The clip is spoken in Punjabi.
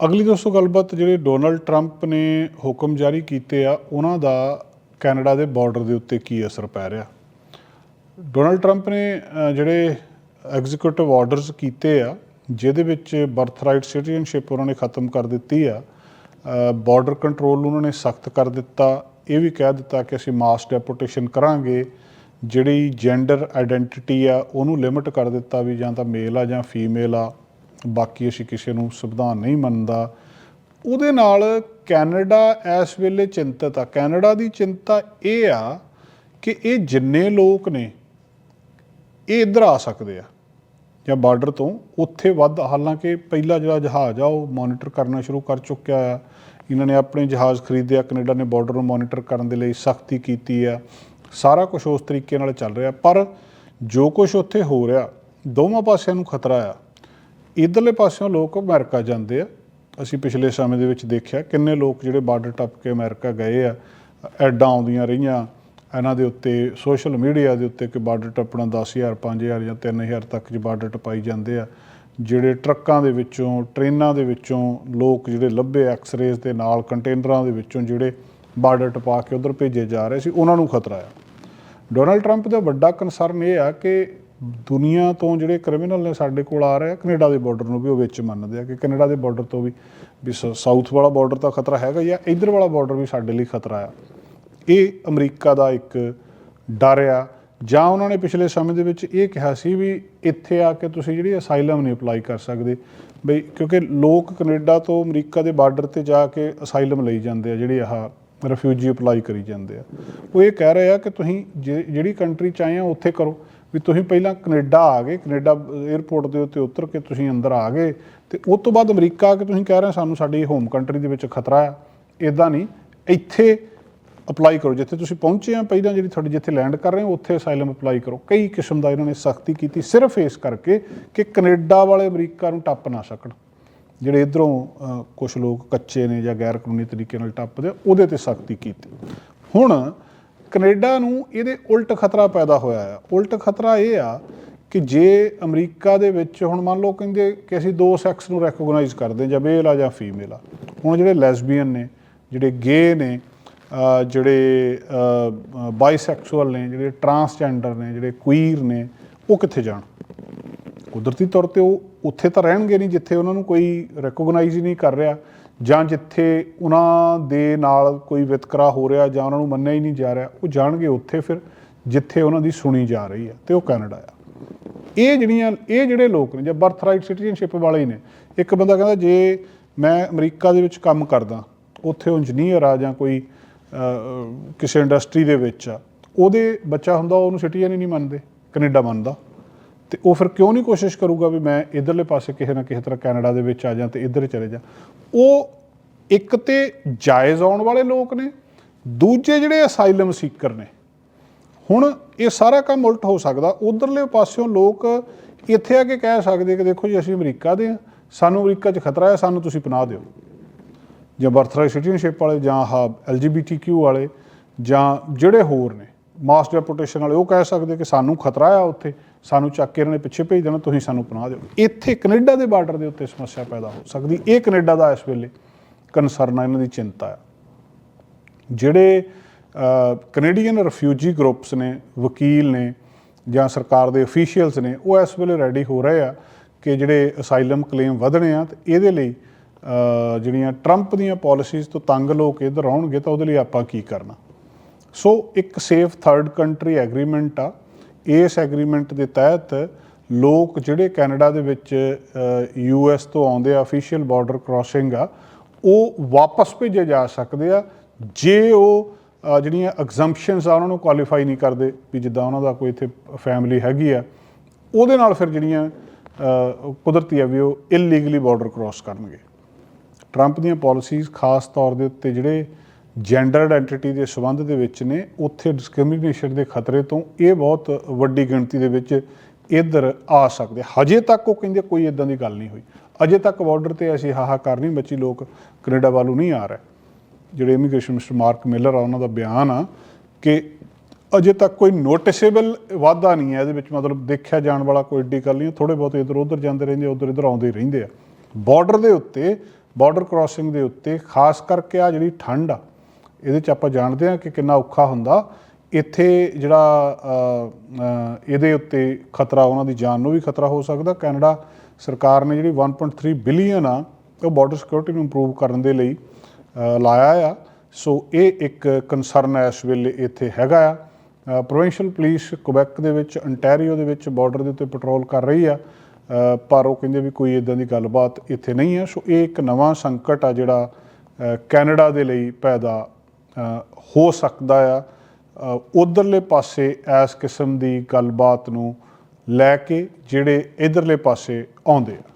ਅਗਲੀ ਦੋਸਤੋ, ਗੱਲਬਾਤ ਜਿਹੜੇ ਡੋਨਲਡ ਟਰੰਪ ਨੇ ਹੁਕਮ ਜਾਰੀ ਕੀਤੇ ਆ, ਉਹਨਾਂ ਦਾ ਕੈਨੇਡਾ ਦੇ ਬਾਰਡਰ ਦੇ ਉੱਤੇ ਕੀ ਅਸਰ ਪੈ ਰਿਹਾ? ਡੋਨਲਡ ਟਰੰਪ ਨੇ ਜਿਹੜੇ ਐਗਜ਼ੀਕਿਊਟਿਵ ਆਰਡਰਸ ਕੀਤੇ ਆ, ਜਿਹਦੇ ਵਿੱਚ ਬਰਥਰਾਈਟ ਸਿਟੀਜ਼ਨਸ਼ਿਪ ਉਹਨਾਂ ਨੇ ਖਤਮ ਕਰ ਦਿੱਤੀ ਆ ਬਾਰਡਰ ਕੰਟਰੋਲ ਉਹਨਾਂ ਨੇ ਸਖਤ ਕਰ ਦਿੱਤਾ, ਇਹ ਵੀ ਕਹਿ ਦਿੱਤਾ ਕਿ ਅਸੀਂ ਮਾਸ ਡੈਪੋਟੇਸ਼ਨ ਕਰਾਂਗੇ, ਜਿਹੜੀ ਜੈਂਡਰ ਆਇਡੈਂਟੀਟੀ ਆ, ਉਹਨੂੰ ਲਿਮਿਟ ਕਰ ਦਿੱਤਾ ਵੀ ਜਾਂ ਤਾਂ ਮੇਲ ਆ ਜਾਂ ਫੀਮੇਲ ਆ। ਬਾਕੀ ਅਸੀਂ ਕਿਸੇ ਨੂੰ ਸੰਵਿਧਾਨ ਨਹੀਂ ਮੰਨਦਾ। ਉਹਦੇ ਨਾਲ ਕੈਨੇਡਾ ਇਸ ਵੇਲੇ ਚਿੰਤਤ ਆ। ਕੈਨੇਡਾ ਦੀ ਚਿੰਤਾ ਇਹ ਆ ਕਿ ਇਹ ਜਿੰਨੇ ਲੋਕ ਨੇ, ਇਹ ਇੱਧਰ ਆ ਸਕਦੇ ਆ। ਜਾਂ ਬਾਰਡਰ ਤੋਂ ਉੱਥੇ ਵੱਧ, ਹਾਲਾਂਕਿ ਪਹਿਲਾ ਜਿਹੜਾ ਜਹਾਜ਼ ਆ, ਉਹ ਮੋਨੀਟਰ ਕਰਨਾ ਸ਼ੁਰੂ ਕਰ ਚੁੱਕਿਆ ਆ। ਇਹਨਾਂ ਨੇ ਆਪਣੇ ਜਹਾਜ਼ ਖਰੀਦਿਆ, ਕੈਨੇਡਾ ਨੇ ਬਾਰਡਰ ਨੂੰ ਮੋਨੀਟਰ ਕਰਨ ਦੇ ਲਈ ਸਖਤੀ ਕੀਤੀ ਆ। ਸਾਰਾ ਕੁਝ ਉਸ ਤਰੀਕੇ ਨਾਲ ਚੱਲ ਰਿਹਾ। ਪਰ ਜੋ ਕੁਝ ਉੱਥੇ ਹੋ ਰਿਹਾ, ਦੋਵਾਂ ਪਾਸਿਆਂ ਨੂੰ ਖਤਰਾ ਆ। ਇਧਰਲੇ ਪਾਸਿਓਂ ਲੋਕ ਅਮਰੀਕਾ ਜਾਂਦੇ ਆ। ਅਸੀਂ ਪਿਛਲੇ ਸਮੇਂ ਦੇ ਵਿੱਚ ਦੇਖਿਆ ਕਿੰਨੇ ਲੋਕ ਜਿਹੜੇ ਬਾਰਡਰ ਟੱਪ ਕੇ ਅਮਰੀਕਾ ਗਏ ਆ। ਐਡਾਂ ਆਉਂਦੀਆਂ ਰਹੀਆਂ। ਇਹਨਾਂ ਦੇ ਉੱਤੇ ਸੋਸ਼ਲ ਮੀਡੀਆ ਦੇ ਉੱਤੇ ਕਿ ਬਾਰਡਰ ਟੱਪਣਾ 10000 5000 ਜਾਂ 3000 ਤੱਕ ਜੀ ਬਾਰਡਰ ਟਪਾਈ ਜਾਂਦੇ ਆ। ਜਿਹੜੇ ਟਰੱਕਾਂ ਦੇ ਵਿੱਚੋਂ, ਟ੍ਰੇਨਾਂ ਦੇ ਵਿੱਚੋਂ ਲੋਕ ਜਿਹੜੇ ਲੱਭੇ ਐਕਸ-ਰੇਜ਼ ਦੇ ਨਾਲ ਕੰਟੇਨਰਾਂ ਦੇ ਵਿੱਚੋਂ ਜਿਹੜੇ ਬਾਰਡਰ ਟਪਾ ਕੇ ਉਧਰ ਭੇਜੇ ਜਾ ਰਹੇ ਸੀ, ਉਹਨਾਂ ਨੂੰ ਖਤਰਾ ਆ। ਡੋਨਲਡ ਟਰੰਪ ਦਾ ਵੱਡਾ ਕਨਸਰਨ ਇਹ ਆ ਕਿ ਦੁਨੀਆ ਤੋਂ ਜਿਹੜੇ ਕ੍ਰਿਮੀਨਲ ਨੇ ਸਾਡੇ ਕੋਲ ਆ ਰਹੇ ਆ, ਕੈਨੇਡਾ ਦੇ ਬਾਰਡਰ ਨੂੰ ਵੀ ਉਹ ਵਿੱਚ ਮੰਨਦੇ ਆ ਕਿ ਕੈਨੇਡਾ ਦੇ ਬਾਰਡਰ ਤੋਂ ਵੀ ਵੀ ਸਾਊਥ ਵਾਲਾ ਬਾਰਡਰ ਤਾਂ ਖਤਰਾ ਹੈਗਾ ਜਾਂ ਇਧਰ ਵਾਲਾ ਬਾਰਡਰ ਵੀ ਸਾਡੇ ਲਈ ਖਤਰਾ ਆ। ਇਹ ਅਮਰੀਕਾ ਦਾ ਇੱਕ ਡਰ ਆ, ਜਾਂ ਉਹਨਾਂ ਨੇ ਪਿਛਲੇ ਸਮੇਂ ਦੇ ਵਿੱਚ ਇਹ ਕਿਹਾ ਸੀ ਵੀ ਇੱਥੇ ਆ ਕੇ ਤੁਸੀਂ ਜਿਹੜੀ ਅਸਾਈਲਮ ਨਹੀਂ ਅਪਲਾਈ ਕਰ ਸਕਦੇ, ਬਈ ਕਿਉਂਕਿ ਲੋਕ ਕੈਨੇਡਾ ਤੋਂ ਅਮਰੀਕਾ ਦੇ ਬਾਰਡਰ ਤੇ ਜਾ ਕੇ ਅਸਾਈਲਮ ਲਈ ਜਾਂਦੇ ਆ, ਜਿਹੜੀ ਆਹ ਰਿਫਿਊਜੀ ਅਪਲਾਈ ਕਰੀ ਜਾਂਦੇ ਆ। ਉਹ ਇਹ ਕਹਿ ਰਹੇ ਆ ਕਿ ਤੁਸੀਂ ਜੇ- ਜਿਹੜੀ ਕੰਟਰੀ ਚ ਆਏ ਆ, ਉੱਥੇ ਕਰੋ। ਵੀ ਤੁਸੀਂ ਪਹਿਲਾਂ ਕੈਨੇਡਾ ਆ ਗਏ ਕੈਨੇਡਾ 에ਅਰਪੋਰਟ ਦੇ ਉੱਤੇ ਉਤਰ ਕੇ ਤੁਸੀਂ ਅੰਦਰ ਆ ਗਏ ਤੇ ਉਸ ਤੋਂ ਬਾਅਦ ਅਮਰੀਕਾ ਆ ਕੇ ਤੁਸੀਂ ਕਹਿ ਰਹੇ ਸਾਨੂੰ ਸਾਡੀ ਹੋਮ ਕੰਟਰੀ ਦੇ ਵਿੱਚ ਖਤਰਾ ਆ ਇਦਾਂ ਨਹੀਂ ਇੱਥੇ ਅਪਲਾਈ ਕਰੋ ਜਿੱਥੇ ਤੁਸੀਂ ਪਹੁੰਚੇ ਆ ਪਹਿਲਾਂ ਜਿਹੜੀ ਤੁਹਾਡੀ ਜਿੱਥੇ ਲੈਂਡ ਕਰ ਰਹੇ ਹੋ ਉੱਥੇ ਅਸਾਈਲਮ ਅਪਲਾਈ ਕਰੋ। ਕਈ ਕਿਸਮ ਦਾ ਇਹਨਾਂ ਨੇ ਸਖਤੀ ਕੀਤੀ ਸਿਰਫ ਇਸ ਕਰਕੇ ਕਿ ਕੈਨੇਡਾ ਵਾਲੇ ਅਮਰੀਕਾ ਨੂੰ ਟੱਪ ਨਾ ਸਕਣ। ਜਿਹੜੇ ਇਧਰੋਂ ਕੁਝ ਲੋਕ ਕੱਚੇ ਨੇ ਜਾਂ ਗੈਰ ਕਾਨੂੰਨੀ ਤਰੀਕੇ ਨਾਲ ਟੱਪਦੇ ਆ, ਉਹਦੇ ਤੇ ਸਖਤੀ ਕੀਤੀ। ਹੁਣ ਕੈਨੇਡਾ ਨੂੰ ਇਹਦੇ ਉਲਟ ਖਤਰਾ ਪੈਦਾ ਹੋਇਆ ਆ। ਉਲਟ ਖਤਰਾ ਇਹ ਆ ਕਿ ਜੇ ਅਮਰੀਕਾ ਦੇ ਵਿੱਚ ਹੁਣ ਮੰਨ ਲਓ ਕਹਿੰਦੇ ਕਿ ਅਸੀਂ ਦੋ ਸੈਕਸ ਨੂੰ ਰੈਕੋਗਨਾਈਜ਼ ਕਰਦੇ ਹਾਂ, ਜਾਂ ਮੇਲ ਆ ਜਾਂ ਫੀਮੇਲ ਆ। ਹੁਣ ਜਿਹੜੇ ਲੈਸਬੀਅਨ ਨੇ ਜਿਹੜੇ ਗੇ ਨੇ ਜਿਹੜੇ ਬਾਈਸੈਕਸੁਅਲ ਨੇ ਜਿਹੜੇ ਟਰਾਂਸਜੈਂਡਰ ਨੇ ਜਿਹੜੇ ਕੁਈਰ ਨੇ ਉਹ ਕਿੱਥੇ ਜਾਣ? ਕੁਦਰਤੀ ਤੌਰ ਤੇ ਉਹ ਉੱਥੇ ਤਾਂ ਰਹਿਣਗੇ ਨਹੀਂ ਜਿੱਥੇ ਉਹਨਾਂ ਨੂੰ ਕੋਈ ਰੈਕੋਗਨਾਈਜ਼ ਹੀ ਨਹੀਂ ਕਰ ਰਿਹਾ। ਜਾਂ ਜਿੱਥੇ ਉਹਨਾਂ ਦੇ ਨਾਲ ਕੋਈ ਵਿਤਕਰਾ ਹੋ ਰਿਹਾ ਜਾਂ ਉਹਨਾਂ ਨੂੰ ਮੰਨਿਆ ਹੀ ਨਹੀਂ ਜਾ ਰਿਹਾ, ਉਹ ਜਾਣਗੇ ਉੱਥੇ ਫਿਰ, ਜਿੱਥੇ ਉਹਨਾਂ ਦੀ ਸੁਣੀ ਜਾ ਰਹੀ ਹੈ, ਤੇ ਉਹ ਕੈਨੇਡਾ ਆ। ਇਹ ਜਿਹੜੀਆਂ, ਇਹ ਜਿਹੜੇ ਲੋਕ ਨੇ, ਜਾਂ ਬਰਥ ਰਾਈਟ ਸਿਟੀਜ਼ਨਸ਼ਿਪ ਵਾਲੇ ਹੀ ਨੇ, ਇੱਕ ਬੰਦਾ ਕਹਿੰਦਾ, ਜੇ ਮੈਂ ਅਮਰੀਕਾ ਦੇ ਵਿੱਚ ਕੰਮ ਕਰਦਾ, ਉੱਥੇ ਉਹ ਇੰਜੀਨੀਅਰ ਆ ਜਾਂ ਕੋਈ ਕਿਸੇ ਇੰਡਸਟਰੀ ਦੇ ਵਿੱਚ ਆ, ਉਹਦੇ ਬੱਚਾ ਹੁੰਦਾ, ਉਹਨੂੰ ਸਿਟੀਜ਼ਨ ਹੀ ਨਹੀਂ ਮੰਨਦੇ, ਕੈਨੇਡਾ ਮੰਨਦਾ। ਤੇ ਉਹ ਫਿਰ ਕਿਉਂ ਨਹੀਂ ਕੋਸ਼ਿਸ਼ ਕਰੂਗਾ ਵੀ ਮੈਂ ਇਧਰਲੇ ਪਾਸੇ ਕਿਸੇ ਨਾ ਕਿਸੇ ਤਰ੍ਹਾਂ ਕੈਨੇਡਾ ਦੇ ਵਿੱਚ ਆ ਜਾਂ ਤੇ ਇਧਰ ਚਲੇ ਜਾ? ਉਹ ਇੱਕ ਤੇ ਜਾਇਜ਼ ਆਉਣ ਵਾਲੇ ਲੋਕ ਨੇ, ਦੂਜੇ ਜਿਹੜੇ ਅਸਾਈਲਮ ਸੀਕਰ ਨੇ, ਹੁਣ ਇਹ ਸਾਰਾ ਕੰਮ ਉਲਟ ਹੋ ਸਕਦਾ। ਉਧਰਲੇ ਪਾਸਿਓਂ ਲੋਕ ਇੱਥੇ ਆ ਕੇ ਕਹਿ ਸਕਦੇ ਕਿ ਦੇਖੋ ਜੀ, ਅਸੀਂ ਅਮਰੀਕਾ ਦੇ ਆ ਸਾਨੂੰ ਅਮਰੀਕਾ 'ਚ ਖਤਰਾ ਹੈ, ਸਾਨੂੰ ਤੁਸੀਂ ਪਨਾਹ ਦਿਓ। ਜਾਂ ਬਰਥਰਾਈਟ ਸਿਟੀਜ਼ਨਸ਼ਿਪ ਵਾਲੇ, ਜਾਂ ਆਹ ਐਲਜੀਬੀਟੀਕਿਊ ਵਾਲੇ, ਜਾਂ ਜਿਹੜੇ ਹੋਰ ਨੇ, ਮਾਸ ਡੈਪੂਟੇਸ਼ਨ ਵਾਲੇ, ਉਹ ਕਹਿ ਸਕਦੇ ਕਿ ਸਾਨੂੰ ਖਤਰਾ ਆ ਉੱਥੇ। ਸਾਨੂੰ ਚੱਕ ਕੇ ਇਹਨਾਂ ਨੇ ਪਿੱਛੇ ਭੇਜ ਦੇਣਾ, ਤੁਸੀਂ ਸਾਨੂੰ ਪਨਾਹ ਦਿਓ। ਇੱਥੇ ਕੈਨੇਡਾ ਦੇ ਬਾਰਡਰ ਦੇ ਉੱਤੇ ਸਮੱਸਿਆ ਪੈਦਾ ਹੋ ਸਕਦੀ। ਇਹ ਕੈਨੇਡਾ ਦਾ ਇਸ ਵੇਲੇ ਕਨਸਰਨ ਆ, ਇਹਨਾਂ ਦੀ ਚਿੰਤਾ ਆ। ਜਿਹੜੇ ਕੈਨੇਡੀਅਨ ਰਿਫਿਊਜੀ ਗਰੁੱਪਸ ਨੇ, ਵਕੀਲ ਨੇ, ਜਾਂ ਸਰਕਾਰ ਦੇ ਅਫੀਸ਼ੀਅਲਸ ਨੇ, ਉਹ ਇਸ ਵੇਲੇ ਰੈਡੀ ਹੋ ਰਹੇ ਆ ਕਿ ਜਿਹੜੇ ਅਸਾਈਲਮ ਕਲੇਮ ਵਧਣੇ ਆ, ਤੇ ਇਹਦੇ ਲਈ ਜਿਹੜੀਆਂ ਟਰੰਪ ਦੀਆਂ ਪਾਲਿਸੀਜ਼ ਤੋਂ ਤੰਗ ਲੋਕ ਇੱਧਰ ਆਉਣਗੇ, ਤਾਂ ਉਹਦੇ ਲਈ ਆਪਾਂ ਕੀ ਕਰਨਾ। ਸੋ ਇੱਕ ਸੇਫ ਥਰਡ ਕੰਟਰੀ ਐਗਰੀਮੈਂਟ ਆ ਇਸ ਐਗਰੀਮੈਂਟ ਦੇ ਤਹਿਤ ਲੋਕ ਜਿਹੜੇ ਕੈਨੇਡਾ ਦੇ ਵਿੱਚ ਯੂ ਐਸ ਤੋਂ ਆਉਂਦੇ ਆ ਅਫੀਸ਼ੀਅਲ ਬਾਰਡਰ ਕ੍ਰਾਸਿੰਗ ਆ, ਉਹ ਵਾਪਸ ਭੇਜੇ ਜਾ ਸਕਦੇ ਆ, ਜੇ ਉਹ ਜਿਹੜੀਆਂ ਐਗਜ਼ੰਪਸ਼ਨਸ ਆ, ਉਹਨਾਂ ਨੂੰ ਕੁਆਲੀਫਾਈ ਨਹੀਂ ਕਰਦੇ, ਵੀ ਜਿੱਦਾਂ ਉਹਨਾਂ ਦਾ ਕੋਈ ਇੱਥੇ ਫੈਮਿਲੀ ਹੈਗੀ ਆ, ਉਹਦੇ ਨਾਲ ਫਿਰ ਜਿਹੜੀਆਂ ਕੁਦਰਤੀ ਆ ਵੀ ਉਹ ਇਲੀਗਲੀ ਬਾਰਡਰ ਕ੍ਰਾਸ ਕਰਨਗੇ। ਟਰੰਪ ਦੀਆਂ ਪਾਲਿਸੀਜ਼ ਖਾਸ ਤੌਰ ਦੇ ਉੱਤੇ ਜਿਹੜੇ ਜੈਂਡਰ ਆਇਡੈਂਟੀਟੀ ਦੇ ਸੰਬੰਧ ਦੇ ਵਿੱਚ ਨੇ, ਉੱਥੇ ਡਿਸਕ੍ਰਿਮੀਨੇਸ਼ਨ ਦੇ ਖਤਰੇ ਤੋਂ ਇਹ ਬਹੁਤ ਵੱਡੀ ਗਿਣਤੀ ਦੇ ਵਿੱਚ ਇੱਧਰ ਆ ਸਕਦੇ। ਹਜੇ ਤੱਕ ਉਹ ਕਹਿੰਦੇ ਕੋਈ ਇਦਾਂ ਦੀ ਗੱਲ ਨਹੀਂ ਹੋਈ। ਅਜੇ ਤੱਕ ਬਾਰਡਰ ਤੇ ਐਸੀ ਹਾਹਾਕਾਰ ਨਹੀਂ ਮੱਚੀ, ਲੋਕ ਕੈਨੇਡਾ ਵੱਲੋਂ ਨਹੀਂ ਆ ਰਹੇ। ਜਿਹੜੇ ਇਮੀਗ੍ਰੇਸ਼ਨ ਮਿਸਟਰ ਮਾਰਕ ਮਿਲਰ ਆ, ਉਹਨਾਂ ਦਾ ਬਿਆਨ ਆ ਕਿ ਅਜੇ ਤੱਕ ਕੋਈ ਨੋਟਿਸੇਬਲ ਵਾਧਾ ਨਹੀਂ ਹੈ। ਇਹਦੇ ਵਿੱਚ ਮਤਲਬ ਦੇਖਿਆ ਜਾਣ ਵਾਲਾ ਕੋਈ ਏਡੀ ਗੱਲ ਨਹੀਂ ਥੋੜੇ ਬਹੁਤ ਇੱਧਰ ਉੱਧਰ ਜਾਂਦੇ ਰਹਿੰਦੇ ਉੱਧਰ ਇੱਧਰ ਆਉਂਦੇ ਰਹਿੰਦੇ ਆ। ਬਾਰਡਰ ਦੇ ਉੱਤੇ ਬਾਰਡਰ ਕ੍ਰਾਸਿੰਗ ਦੇ ਉੱਤੇ ਖਾਸ ਕਰਕੇ ਆ ਜਿਹੜੀ ਠੰਡ ਆ ਇਹਦੇ ਚ ਆਪਾਂ ਜਾਣਦੇ ਹਾਂ ਕਿ ਕਿੰਨਾ ਔਖਾ ਹੁੰਦਾ। ਇੱਥੇ ਜਿਹੜਾ ਇਹਦੇ ਉੱਤੇ ਖਤਰਾ, ਉਹਨਾਂ ਦੀ ਜਾਨ ਨੂੰ ਵੀ ਖਤਰਾ ਹੋ ਸਕਦਾ। ਕੈਨੇਡਾ ਸਰਕਾਰ ਨੇ ਜਿਹੜੀ 1.3 ਬਿਲੀਅਨ ਆ, ਉਹ ਬਾਰਡਰ ਸਿਕਿਉਰਿਟੀ ਨੂੰ ਇੰਪਰੂਵ ਕਰਨ ਦੇ ਲਈ ਲਾਇਆ ਆ। ਸੋ ਇਹ ਇੱਕ ਕਨਸਰਨ ਹੈ ਇਸ ਵੇਲੇ ਇੱਥੇ ਹੈਗਾ ਆ। ਪ੍ਰੋਵਿੰਸ਼ੀਅਲ ਪੁਲਿਸ ਕੁਬੈਕ ਦੇ ਵਿੱਚ ਅੰਟੈਰੀਓ ਦੇ ਵਿੱਚ ਬਾਰਡਰ ਦੇ ਉੱਤੇ ਪੈਟਰੋਲ ਕਰ ਰਹੀ ਆ। ਪਰ ਉਹ ਕਹਿੰਦੇ ਵੀ ਕੋਈ ਇਦਾਂ ਦੀ ਗੱਲਬਾਤ ਇੱਥੇ ਨਹੀਂ ਹੈ ਸੋ ਇਹ ਇੱਕ ਨਵਾਂ ਸੰਕਟ ਆ ਜਿਹੜਾ ਕੈਨੇਡਾ ਦੇ ਲਈ ਪੈਦਾ ਹੋ ਸਕਦਾ ਆ। ਅ, ਉਧਰਲੇ ਪਾਸੇ ਇਸ ਕਿਸਮ ਦੀ ਗੱਲਬਾਤ ਨੂੰ ਲੈ ਕੇ ਜਿਹੜੇ ਇਧਰਲੇ ਪਾਸੇ ਆਉਂਦੇ ਆ।